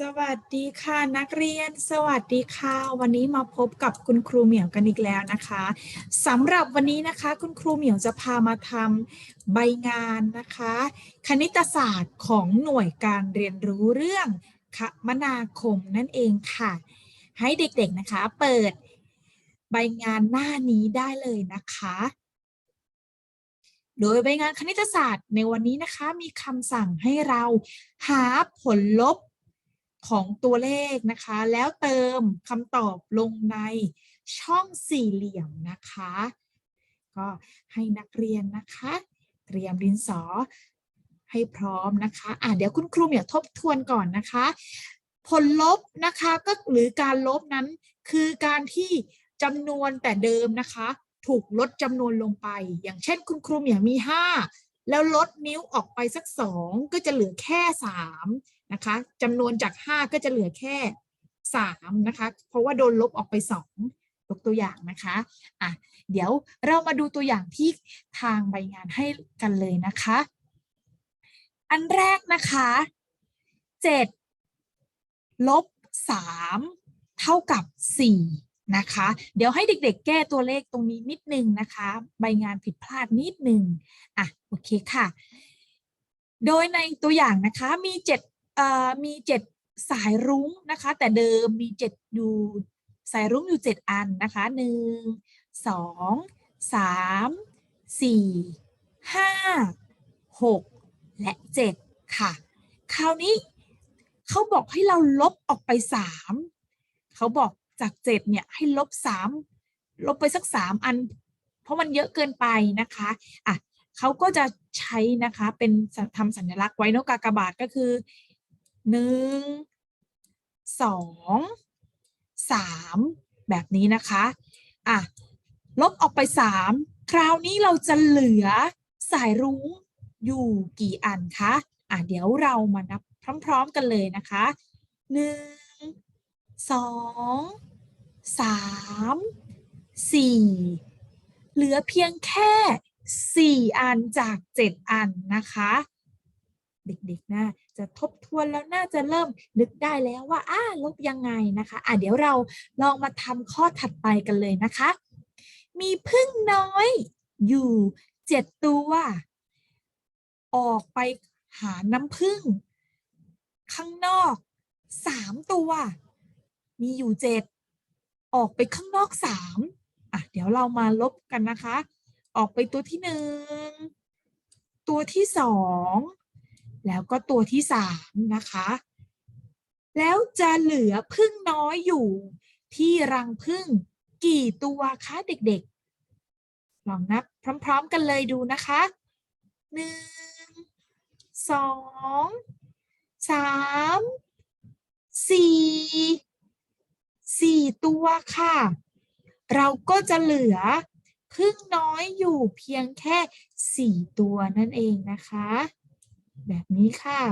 สวัสดีค่ะนักเรียน สวัสดีค่ะ วันนี้มาพบกับคุณครูเหมียวกันอีกแล้วนะคะสำหรับวันนี้นะคะ คุณครูเหมียวจะพามาทำใบงานนะคะ คณิตศาสตร์ของหน่วยการเรียนรู้เรื่องคมนาคมนั่นเองค่ะ ให้เด็กๆนะคะ เปิดใบงานหน้านี้ได้เลยนะคะ โดยใบงานคณิตศาสตร์ในวันนี้นะคะ มีคำสั่งให้เราหาผลลบ ของตัวเลขนะคะ แล้วเติมคำตอบลงในช่องสี่เหลี่ยมนะคะ ก็ให้นักเรียนนะคะ เตรียมดินสอให้พร้อมนะคะอะเดี๋ยวคุณครูเหมียวทบทวนก่อนนะคะ ผลลบนะคะก็หรือการลบนั้น คือการที่จำนวนแต่เดิมนะคะ ถูกลดจำนวนลงไป อย่างเช่นคุณครูเหมียมี 5 แล้วลดนิ้วออกไปสัก2ก็จะเหลือแค่3นะคะจำนวนจาก5ก็จะเหลือแค่3นะคะ เพราะว่าโดนลบออกไป2ยกตัวอย่างนะคะอะเดี๋ยวเรามาดูตัวอย่างที่ทางใบงานให้กันเลยนะคะ อันแรกนะคะ7ลบ3เท่ากับ4 นะคะ เดี๋ยวให้เด็กๆ แก้ตัวเลขตรงนี้นิดนึงนะคะ ใบงานผิดพลาดนิดนึงอะโอเคค่ะ โดยในตัวอย่างนะคะมีเจ็ดเอ่อมีเจ็ดสายรุ้งนะคะ แต่เดิมมีเจ็ดอยู่สายรุ้งอยู่เจ็ดอันนะคะหนึ่งสองสามสี่ห้าหกและเจ็ดค่ะ คราวนี้เขาบอกให้เราลบออกไปสามเขาบอก จากเจ็ดเนี่ยให้ลบสามลบไปสักสามอัน เพราะมันเยอะเกินไปนะคะอะเขาก็จะใช้นะคะเป็นทำสัญลักษณ์ไว้นอะกากบาทก็คือหนึ่งสองสามแบบนี้นะคะอะลบออกไปสามคราวนี้เราจะเหลือสายรุ้งอยู่กี่อันคะอะเดี๋ยวเรามานับพร้อม ๆ กันเลยนะคะหนึ่งสอง สามสี่เหลือเพียงแค่สี่อันจากเจ็ดอันนะคะ เด็กๆน่าจะทบทวนแล้วน่าจะเริ่มนึกได้แล้วว่าอ้าลบยังไงนะคะอะเดี๋ยวเราลองมาทำข้อถัดไปกันเลยนะคะ มีพึ่งน้อยอยู่เจ็ดตัว ออกไปหาน้ำพึ่ง ข้างนอกสามตัว มีอยู่เจ็ด ออกไปข้างนอกสามอะเดี๋ยวเรามาลบกันนะคะ ออกไปตัวที่หนึ่งตัวที่สองแล้วก็ตัวที่สามนะคะ แล้วจะเหลือพึ่งน้อยอยู่ ที่รังพึ่งกี่ตัวคะเด็กๆ ลองนับพร้อมๆกันเลยดูนะคะหนึ่งสองสามสี่ สี่ตัวค่ะ เราก็จะเหลือพึ่งน้อยอยู่เพียงแค่สี่ตัวนั่นเองนะคะ แบบนี้ค่ะ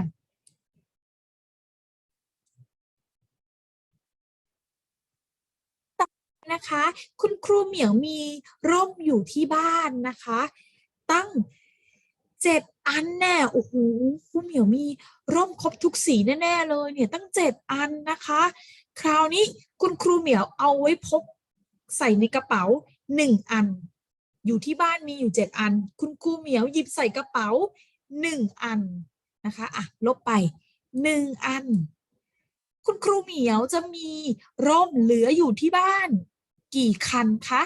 นะคะ คุณครูเหมียวมีร่มอยู่ที่บ้านนะคะ ตั้งเจ็ดอันแน่โอ้โหครูเหมียวมีร่มครบทุกสีแน่ๆเลยเนี่ยตั้งเจ็ดอันนะคะ คราวนี้คุณครูเหมียวเอาไว้พกใส่ในกระเป๋าหนึ่งอัน อยู่ที่บ้านมีอยู่เจ็ดอัน คุณครูเหมียวหยิบใส่กระเป๋าหนึ่งอันนะคะอะลบไปหนึ่งอัน คุณครูเหมียวจะมีร่มเหลืออยู่ที่บ้าน กี่คันคะ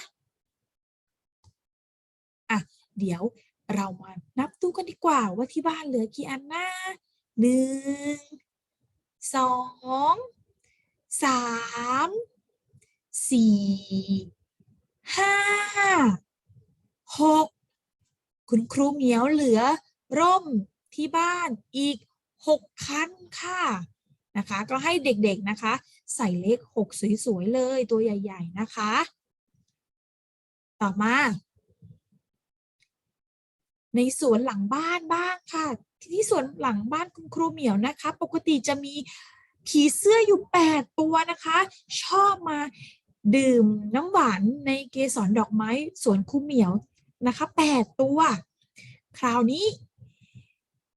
อะเดี๋ยวเรามานับดูกันดีกว่าว่าที่บ้านเหลือกี่อันนะหนึ่งสอง สามสี่ห้าหกคุณครูเหมียวเหลือ ร่มที่บ้านอีกหกคันค่ะนะคะ ก็ให้เด็กๆนะคะ ใส่เลขหกสวยๆเลยตัวใหญ่ ๆ นะคะ ต่อมา ในสวนหลังบ้านบ้างค่ะ ที่สวนหลังบ้านคุณครูเหมียวนะคะ ปกติจะมี ผีเสื้ออยู่ 8 ตัวนะคะ ชอบมาดื่มน้ำหวานในเกสรดอกไม้สวนคูเหมียวนะคะ8ตัว คราวนี้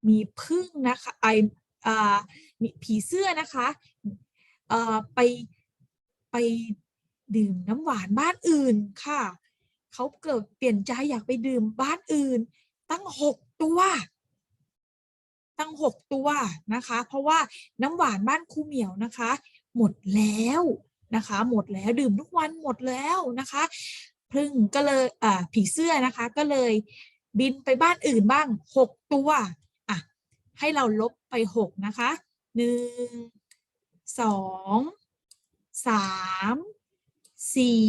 มีพึ่งนะคะไออ่ามีผีเสื้อนะคะเอ่อไปไปดื่มน้ำหวานบ้านอื่นค่ะ เขาเกิดเปลี่ยนใจอยากไปดื่มบ้านอื่น ตั้งหกตัว ตั้งหกตัวนะคะ เพราะว่าน้ำหวานบ้านครูเหมียวนะคะ หมดแล้วนะคะ หมดแล้วดื่มทุกวันหมดแล้วนะคะพึ่งก็เลยอ่าผีเสื้อนะคะ ก็เลยบินไปบ้านอื่นบ้างหกตัวอะให้เราลบไปหกนะคะหนึ่งสองสามสี่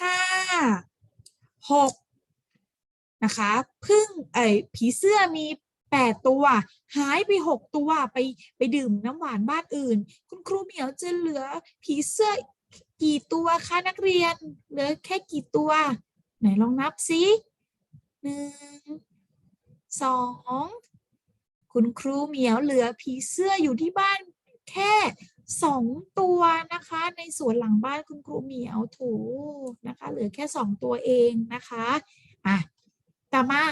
ห้าหกนะคะพึ่งไอผีเสื้อมี แปดตัว หายไปหกตัวไปไปดื่มน้ำหวานบ้านอื่น คุณครูเหมียวจะเหลือผีเสื้อกี่ตัวคะนักเรียน เหลือแค่กี่ตัว ไหนลองนับสิหนึ่งสองคุณครูเหมียวเหลือผีเสื้ออยู่ที่บ้านแค่สองตัวนะคะ ในสวนหลังบ้านคุณครูเหมียวถูนะคะ เหลือแค่สองตัวเองนะคะอะต่อมา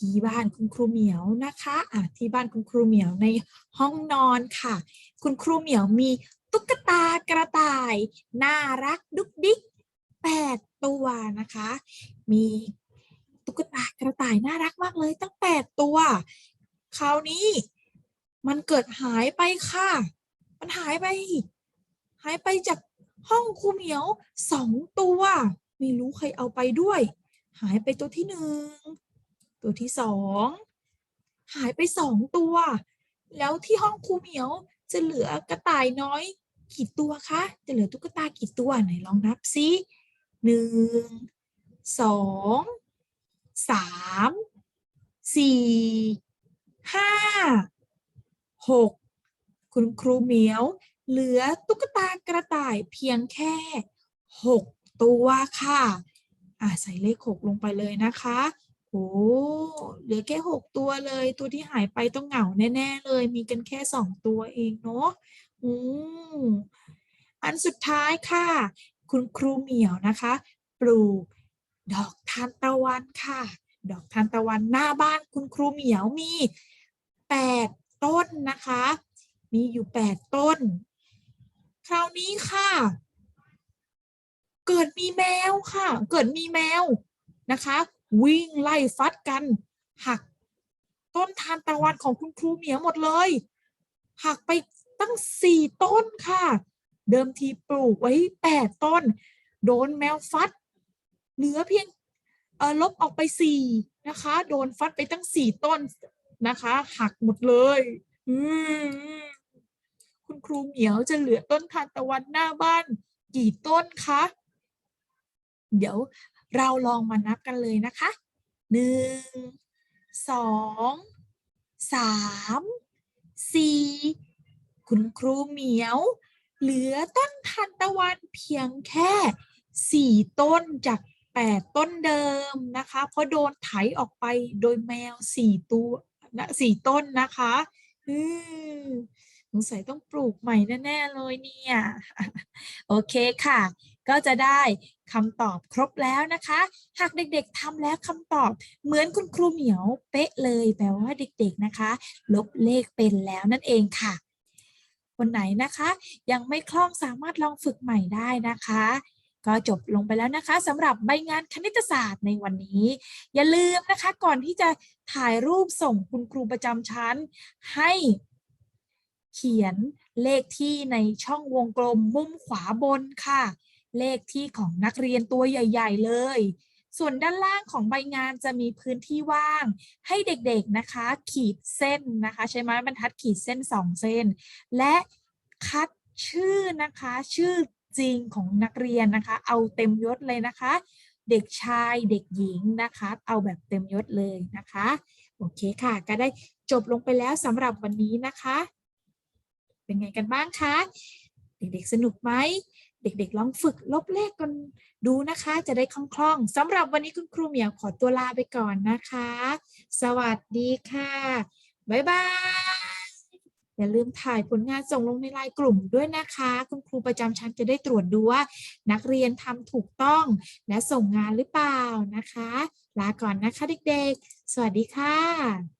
ที่บ้านคุณครูเหมียวนะคะอะที่บ้านคุณครูเหมียวในห้องนอนค่ะ คุณครูเหมียวมีตุ๊กตากระต่าย น่ารักดุกดิกแปดตัวนะคะ มีตุ๊กตากระต่ายน่ารักมากเลยตั้งแปดตัว คราวนี้มันเกิดหายไปค่ะ มันหายไป หายไปจากห้องครูเหมียวสองตัว ไม่รู้ใครเอาไปด้วย หายไปตัวที่หนึ่ง ตัวที่สองหายไปสองตัว แล้วที่ห้องครูเหมียวจะเหลือกระต่ายน้อยกี่ตัวคะ จะเหลือตุ๊กตากี่ตัวไหนลองนับซิหนึ่งสองสามสี่ห้าหกคุณครูเหมียว เหลือตุ๊กตากระต่ายเพียงแค่หกตัวค่ะ อะใส่เลขหกลงไปเลยนะคะ โอ้เหลือแค่หกตัวเลย ตัวที่หายไปต้องเหงาแน่ ๆ เลย มีกันแค่สองตัวเองเนาะอืมอันสุดท้ายค่ะ คุณครูเหมียวนะคะ ปลูกดอกทานตะวันค่ะ ดอกทานตะวันหน้าบ้านคุณครูเหมียวมีแปดต้นนะคะ มีอยู่แปดต้น คราวนี้ค่ะ เกิดมีแมวค่ะ เกิดมีแมวนะคะ วิ่งไล่ฟัดกัน หักต้นทานตะวันของคุณครูเหมียวหมดเลย หักไปตั้งสี่ต้นค่ะ เดิมทีปลูกไว้แปดต้น โดนแมวฟัด เหลือเพียงเออลบออกไปสี่นะคะ โดนฟัดไปตั้งสี่ต้นนะคะ หักหมดเลย อืมคุณครูเหมียวจะเหลือต้นทานตะวันหน้าบ้าน กี่ต้นคะ เดี๋ยว เราลองมานับกันเลยนะคะหนึ่งสองสามสี่คุณครูเหมียว เหลือต้นทานตะวันเพียงแค่สี่ต้นจากแปดต้นเดิมนะคะ เพราะโดนไถออกไปโดยแมวสี่ตัวนะสี่ต้นนะคะ อืมสงสัยต้องปลูกใหม่แน่ ๆ เลยเนี่ย โอเคค่ะ ก็จะได้คำตอบครบแล้วนะคะ หากเด็กๆทำแล้วคำตอบเหมือนคุณครูเหมียวเป๊ะเลยแปลว่าเด็กๆนะคะ ลบเลขเป็นแล้วนั่นเองค่ะ คนไหนนะคะ ยังไม่คล่องสามารถลองฝึกใหม่ได้นะคะก็จบลงไปแล้วนะคะสำหรับใบงานคณิตศาสตร์ในวันนี้ อย่าลืมนะคะก่อนที่จะถ่ายรูปส่งคุณครูประจำชั้น ให้เขียนเลขที่ในช่องวงกลมมุมขวาบนค่ะ เลขที่ของนักเรียนตัวใหญ่ ๆ เลย ส่วนด้านล่างของใบงานจะมีพื้นที่ว่าง ให้เด็กๆนะคะ ขีดเส้นนะคะ ใช้ไม้บรรทัดขีดเส้นสองเส้น และคัดชื่อนะคะ ชื่อจริงของนักเรียนนะคะ เอาเต็มยศเลยนะคะ เด็กชายเด็กหญิงนะคะ เอาแบบเต็มยศเลยนะคะ โอเคค่ะ ก็ได้จบลงไปแล้วสำหรับวันนี้นะคะ เป็นไงกันบ้างคะ เด็กๆสนุกไหม เด็กๆ ลองฝึกลบเลขกันดูนะคะ จะได้คล่องๆสำหรับวันนี้คุณครูเหมียวขอตัวลาไปก่อนนะคะ สวัสดีค่ะ บ๊ายบาย อย่าลืมถ่ายผลงานส่งลงในไลน์กลุ่มด้วยนะคะ คุณครูประจำชั้นจะได้ตรวจดูว่า นักเรียนทำถูกต้องและส่งงานหรือเปล่านะคะ ลาก่อนนะคะเด็กๆ สวัสดีค่ะ